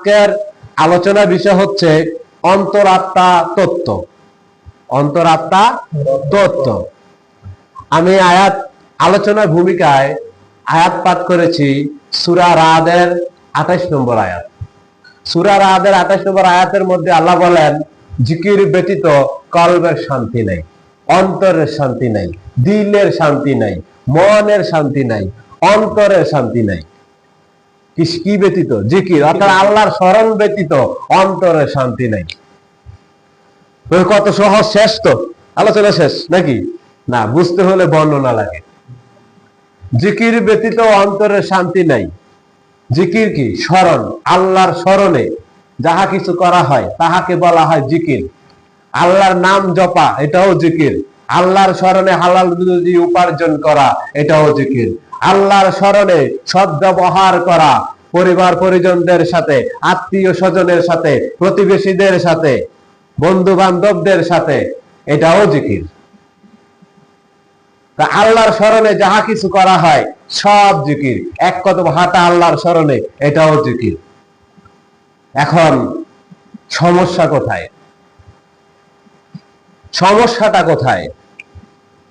আজকের আলোচনার বিষয় হচ্ছে অন্তরাত্মা তত্ত্ব। অন্তরাত্মা তত্ত্ব। আমি আয়াত আলোচনার ভূমিকায় আয়াত পাঠ করেছি সুরা রাদের আঠাশ নম্বর আয়াত। সুরা রাদের আঠাশ নম্বর আয়াতের মধ্যে আল্লাহ বলেন, জিকির ব্যতীত কলবের শান্তি নেই, অন্তরের শান্তি নাই, দিলের শান্তি নাই, মনের শান্তি নাই, অন্তরের শান্তি নাই। কি ব্যতীত? জিকির। অর্থাৎ আল্লাহর স্মরণ ব্যতীত অন্তরের শান্তি নাই। কত সহজ, শেষ তো? আলোচনা শেষ নাকি? না, বুঝতে হলে বর্ণনা লাগে। জিকির ব্যতীত অন্তরের শান্তি নাই। জিকির কি? স্মরণ। আল্লাহর স্মরণে যাহা কিছু করা হয়, তাহাকে বলা হয় জিকির। আল্লাহর নাম জপা, এটাও জিকির। আল্লাহর স্মরণে হালাল রুজি উপার্জন করা, এটাও জিকির। আল্লাহর স্মরণে সদ্ব্যবহার করা পরিবার পরিজনদের সাথে, আত্মীয় স্বজনের সাথে, প্রতিবেশীদের সাথে বন্ধু বান্ধবদের সাথে, এটাও জিকির। আল্লাহর স্মরণে যাহা কিছু করা হয়, সব জিকির। এক কদম হাঁটা আল্লাহর স্মরণে, এটাও জিকির। এখন সমস্যা কোথায়? সমস্যাটা কোথায়?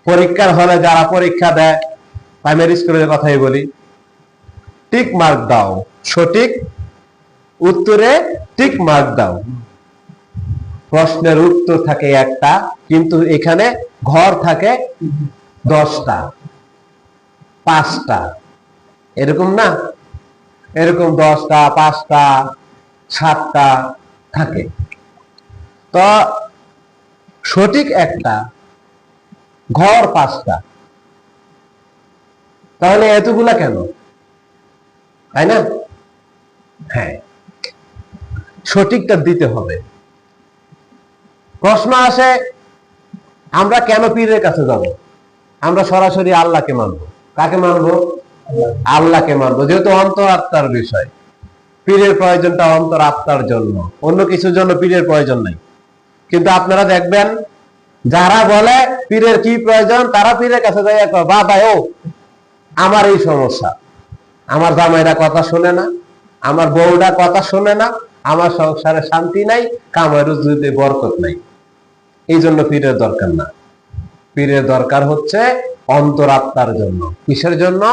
পরীক্ষার হলে যারা পরীক্ষা দেয় প্রাইমারি স্কুলের কথাই বলি। টিক মার্ক দাও। সঠিক উত্তরে টিক মার্ক দাও। প্রশ্নের উত্তর থাকে একটা, কিন্তু এখানে ঘর থাকে দশটা, পাঁচটা। এরকম না? এরকম দশটা, পাঁচটা, সাতটা থাকে। তো সঠিক একটা, ঘর পাঁচটা। তাহলে এতগুলা কেন? তাই না? হ্যাঁ। সঠিকটা দিতে হবে। প্রশ্ন আসে, আমরা কেন পীরের কাছে যাব? আমরা সরাসরি আল্লাহকে মানবো। কাকে মানবো? আল্লাহকে মানবো। যেহেতু অন্তর আত্মার বিষয়। পীরের প্রয়োজনটা অন্তর আত্মার জন্য। অন্য কিছুর জন্য পীরের প্রয়োজন নাই। কিন্তু আপনারা দেখবেন, যারা বলে পীরের কি প্রয়োজন, তারা পীরের কাছে যাই বাবা ও আমার এই সমস্যা। আমার জামাইরা কথা শোনে না, আমার বউরা কথা শোনে না, আমার সংসারে শান্তি নাই কামের রুজিতে বরকত নাই। এই জন্য পীরের দরকার না। পীরের দরকার হচ্ছে অন্তরাত্মার জন্য। কিসের জন্য?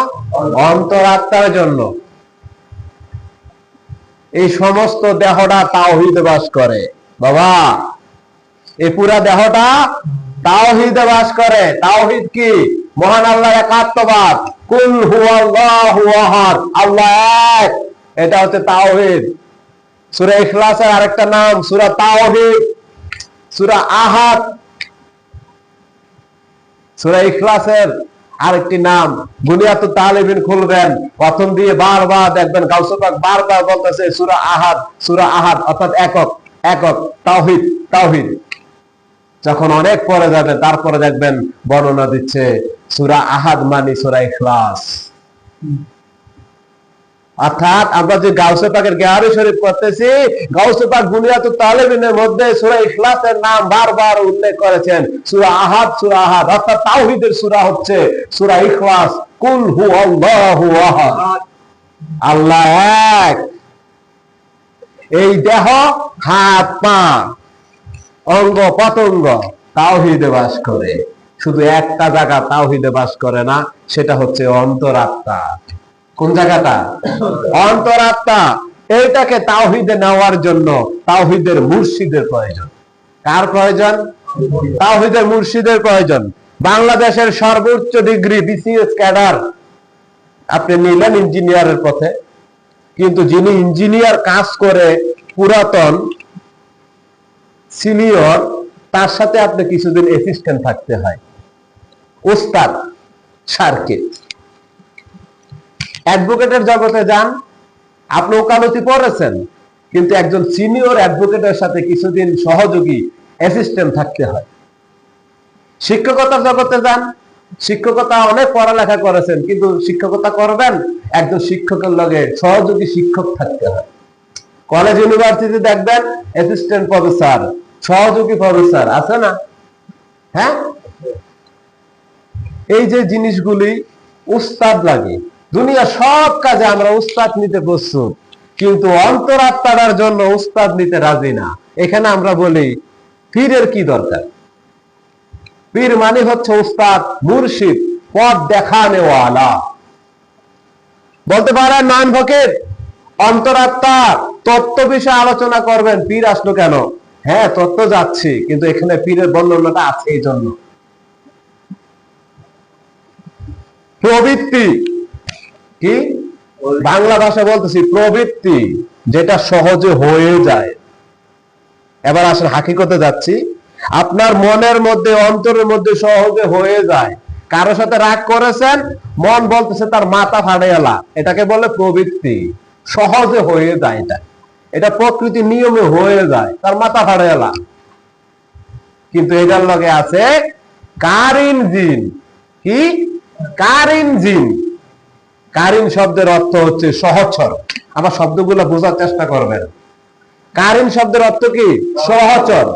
অন্তরাত্মার জন্য। এই সমস্ত দেহটা তাওহিদে বাস করে। বাবা, এই পুরা দেহটা তাওহিদে বাস করে। তাওহিদ কি? মহান আল্লাহ একাত্মবাদ। কুল হুয়াল্লাহু আহাদ। আল্লাহ এক। এটা হচ্ছে তাওহিদ। সূরা ইখলাসের আরেকটা নাম, সূরা তাওহিদ। সূরা আহাদ। সূরা ইখলাসের আরেকটি নাম বুনিয়াতুত তালিবিন খুলবেন। প্রথম দিয়ে বারবার দেখবেন গাউসুপাক বারবার বলতেছে সূরা আহাদ সূরা আহাদ, অর্থাৎ একক একক, তাওহিদ তাওহিদ। যখন অনেক পরে যাবে, তারপরে দেখবেন বর্ণনা দিচ্ছে সূরা আহাদ মানি সূরা ইখলাস। অর্থাৎ আমরা যে গাউসে পাকের গেহারি শরীফ করতেছি গাউসে পাক বুনিয়াতুত তালিবিনের মধ্যে সূরা ইখলাসের নাম বারবার উল্লেখ করেছেন। সূরা আহাদ সূরা আহাদ, অর্থাৎ তাওহীদের সূরা হচ্ছে সূরা ইখলাস। কুল হু আল্লাহু আহাদ। আল্লাহ এক। এই দেহ হাত, পা, অঙ্গ, পতঙ্গ তাওহীদে বাস করে। শুধু একটা জায়গা তাওহীদে বাস করে না, সেটা হচ্ছে অন্তরাত্মা। কোন জায়গাটা? অন্তরাত্মা। এইটাকে তাওহিদে নেওয়ার জন্য তাওহিদের মুর্শিদের প্রয়োজন। কার প্রয়োজন? তাওহিদের মুর্শিদের প্রয়োজন। বাংলাদেশের সর্বোচ্চ ডিগ্রি বিসিএস ক্যাডার, আপনি নিলেন ইঞ্জিনিয়ারের পথে, কিন্তু যিনি ইঞ্জিনিয়ার কাজ করে পুরাতন, সিনিয়র, তার সাথে আপনি কিছুদিন অ্যাসিস্ট্যান্ট থাকতে হয়। ওস্তাদ সার্কিট অ্যাডভোকেটের জগতে যান, আপনি ওকালতি পড়েছেন কিন্তু একজন সিনিয়র অ্যাডভোকেটের সাথে কিছুদিন সহযোগী অ্যাসিস্ট্যান্ট থাকতে হয়। শিক্ষকতার জগতে যান, শিক্ষকতা অনেক পড়ালেখা করেছেন, কিন্তু শিক্ষকতা করবেন, একজন শিক্ষকের লগে সহযোগী শিক্ষক থাকতে হয়। কলেজ ইউনিভার্সিটি দেখবেন অ্যাসিস্ট্যান্ট প্রফেসর সহযোগী প্রফেসর আছে না? হ্যাঁ? এই যে জিনিসগুলি উস্তাদ লাগে দুনিয়া সব কাজে আমরা উস্তাদ নিতে প্রস্তুত, কিন্তু অন্তরাত্মার জন্য উস্তাদ নিতে রাজি না। এখানে আমরা বলি, পীরের কি দরকার? পীর মানে হচ্ছে উস্তাদ, মুর্শিদ, পথ দেখানেওয়ালা বলতে পারেন নয়ন ফকির অন্তরাত্মা তত্ত্ব বিষয়ে আলোচনা করবেন, পীর আসলো কেন? হ্যাঁ তত্ত্ব যাচ্ছি, কিন্তু এখানে পীরের বর্ণনাটা আছে এই জন্য। প্রবৃত্তি। কি? বাংলা ভাষা বলতেছি প্রবৃত্তি, যেটা সহজে হয়ে যায়। এবার আসলে হাকিকতে যাচ্ছি। আপনার মনের মধ্যে, অন্তরের মধ্যে সহজে হয়ে যায়। কারও সাথে রাগ করেছেন, মন বলতেছে তার মাথা ফাড়ে এলা এটাকে বলে প্রবৃত্তি। সহজে হয়ে যায় এটা। এটা প্রকৃতি নিয়মে হয়ে যায়, তার মাথা ফাড়ে এলা কিন্তু এটার লগে আছে কারিন জিন। কি? কারিন জিন। কারিন শব্দের অর্থ হচ্ছে সহচর আমার শব্দগুলো বোঝার চেষ্টা করবেন। কারিন শব্দের অর্থ কি? সহচর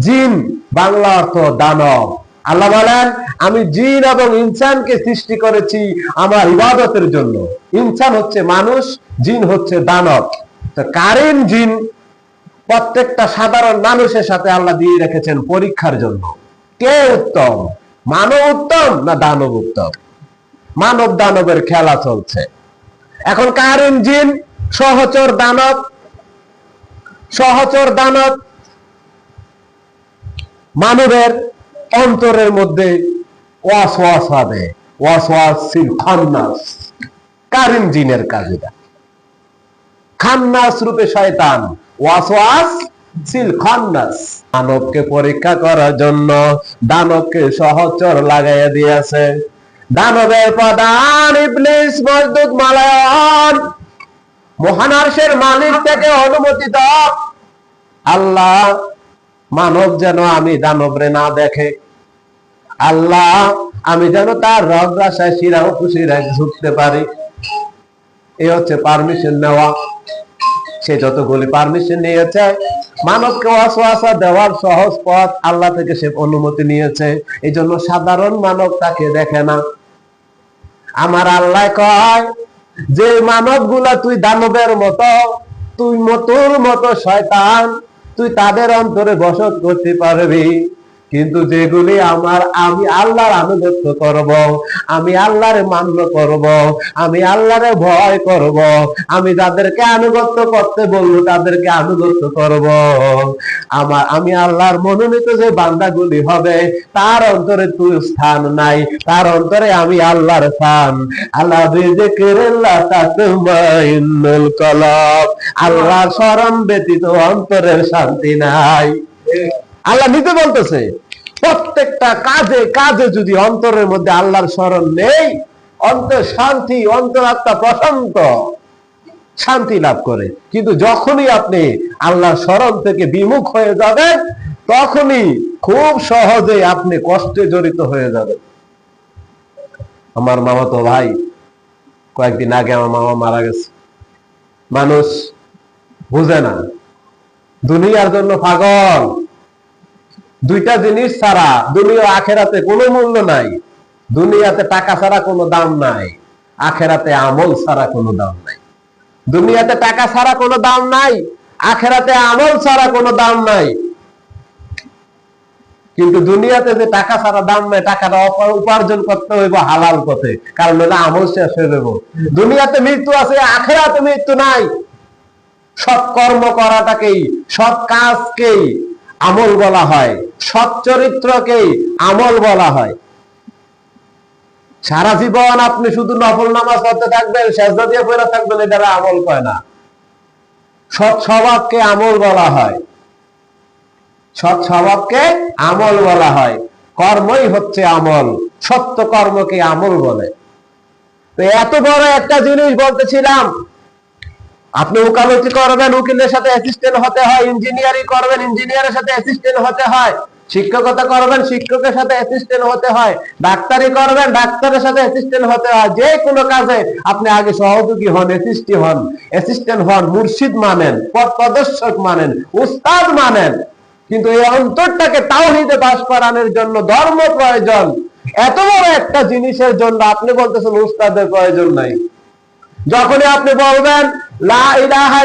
জিন, বাংলা অর্থ দানব। আল্লাহ বলেন, আমি জিন এবং ইনসানকে সৃষ্টি করেছি আমার ইবাদতের জন্য। ইনসান হচ্ছে মানুষ, জিন হচ্ছে দানব। তো কারিন জিন প্রত্যেকটা সাধারণ মানুষের সাথে আল্লাহ দিয়ে রেখেছেন পরীক্ষার জন্য। কে উত্তম? মানব উত্তম না দানব উত্তম? মানব দানবের খেলা চলছে। এখন কারিন জিন সহচর দানব। সহচর দানব মানবের অন্তরের মধ্যে ওয়াসওয়াস হবে। ওয়াসওয়াস খান্নাস। কারিন জিনের কাজ? খান্নাস রূপে শয়তান। ওয়াসওয়াস সিল খান্নাস। দানবকে পরীক্ষা করার জন্য দানবকে সহচর লাগাইয়া দিয়েছে। দানবের প্রধান ইবলিস মজদুদ মালায়ন মালিক থেকে অনুমতি আল্লাহ মানব যেন আমি দানবরে না দেখে। আল্লাহ আমি যেন তার রগ রাশায় শিরা খুশিরা ঝুঁকতে পারি। এই হচ্ছে পারমিশন নেওয়া। সে যতগুলি পারমিশন নিয়েছে মানবকে ওয়াসওয়াসা দেওয়ার সহজ পথ আল্লাহ থেকে সে অনুমতি নিয়েছে। এই জন্য সাধারণ মানব তাকে দেখে না। আমার আল্লাহ কয়, যে মানবগুলা তুই দানবের মতো, তুই মতোর মতো শয়তান, তুই তাদের অন্তরে বসত করতে পারবি। কিন্তু যেগুলি আমার, আমি আল্লাহর আনুগত্য করব, আমি আল্লাহরে মান্য করব, আমি আল্লাহরে ভয় করব, আমি যাদেরকে আনুগত্য করতে বলব, তাদেরকে আনুগত্য করব। আমার, আমি আল্লাহর মনোনীত যে বান্দাগুলি হবে, তার অন্তরে তুই স্থান নাই, তার অন্তরে আমি আল্লাহর স্থান। আল্লাহ কলব। আল্লাহর স্মরণ ব্যতীত অন্তরের শান্তি নাই। আল্লাহ নিতে বলতেছে, প্রত্যেকটা কাজে কাজে যদি অন্তরের মধ্যে আল্লাহর স্মরণ নেই, অন্তর শান্তি অন্তরাত্মা প্রশান্ত, শান্তি লাভ করে। কিন্তু যখনই আপনি আল্লাহর স্মরণ থেকে বিমুখ হয়ে যাবেন, তখনই খুব সহজে আপনি কষ্টে জড়িত হয়ে যাবেন। আমার মামা তো ভাই, কয়েকদিন আগে আমার মামা মারা গেছে। মানুষ বুঝে না, দুনিয়ার জন্য পাগল। দুইটা জিনিস ছাড়া দুনিয়া আখেরাতে কোনো মূল্য নাই। দুনিয়াতে টাকা ছাড়া কোনো দাম নাই। আখেরাতে আমল ছাড়া কোনো দাম নাই। দুনিয়াতে টাকা ছাড়া কোনো দাম নাই। আখেরাতে আমল ছাড়া কোনো দাম নাই। কিন্তু দুনিয়াতে যে টাকা ছাড়া দাম নাই, টাকাটা উপার্জন করতে হইব হালাল পথে। কারণ হলে আমল শেষ হয়ে যাব। দুনিয়াতে মৃত্যু আছে, আখেরাতে মৃত্যু নাই। সৎ কর্ম করাটাকেই, সৎ কাজকেই আমল বলা হয়। সৎ চরিত্রকেই আমল বলা হয়। সারা জীবন আপনি শুধু নফল নামাজ পড়তে থাকবেন, সেজদা দিয়ে পড়ে থাকবেন, এটা আমল কয় না। সৎ স্বভাবকে আমল বলা হয়। সৎ স্বভাবকে আমল বলা হয়। কর্মই হচ্ছে আমল। সত্য কর্মকে আমল বলে। তো এত বড় একটা জিনিস বলতেছিলাম আপনি উকালতি করবেন, উকিলের সাথে অ্যাসিস্ট্যান্ট হতে হয় ইঞ্জিনিয়ারিং করবেন ইঞ্জিনিয়ারের সাথে অ্যাসিস্ট্যান্ট হতে হয়, শিক্ষকতা করবেন, শিক্ষকের সাথে অ্যাসিস্ট্যান্ট হতে হয়, ডাক্তারি করবেন, ডাক্তারের সাথে অ্যাসিস্ট্যান্ট হতে হয়, যে কোনো কাজে আপনি আগে সহযোগী হন অ্যাসিস্টি হন অ্যাসিস্ট্যান্ট হন, মুর্শিদ মানেন, পথ প্রদর্শক মানেন, উস্তাদ মানেন। কিন্তু এই অন্তরটাকে তাওহীদে বাস করানোর জন্য ধর্ম প্রয়োজন। এত বড় একটা জিনিসের জন্য আপনি বলতেছেন, উস্তাদের প্রয়োজন নাই। যখনই আপনি বলবেন 来，来，来！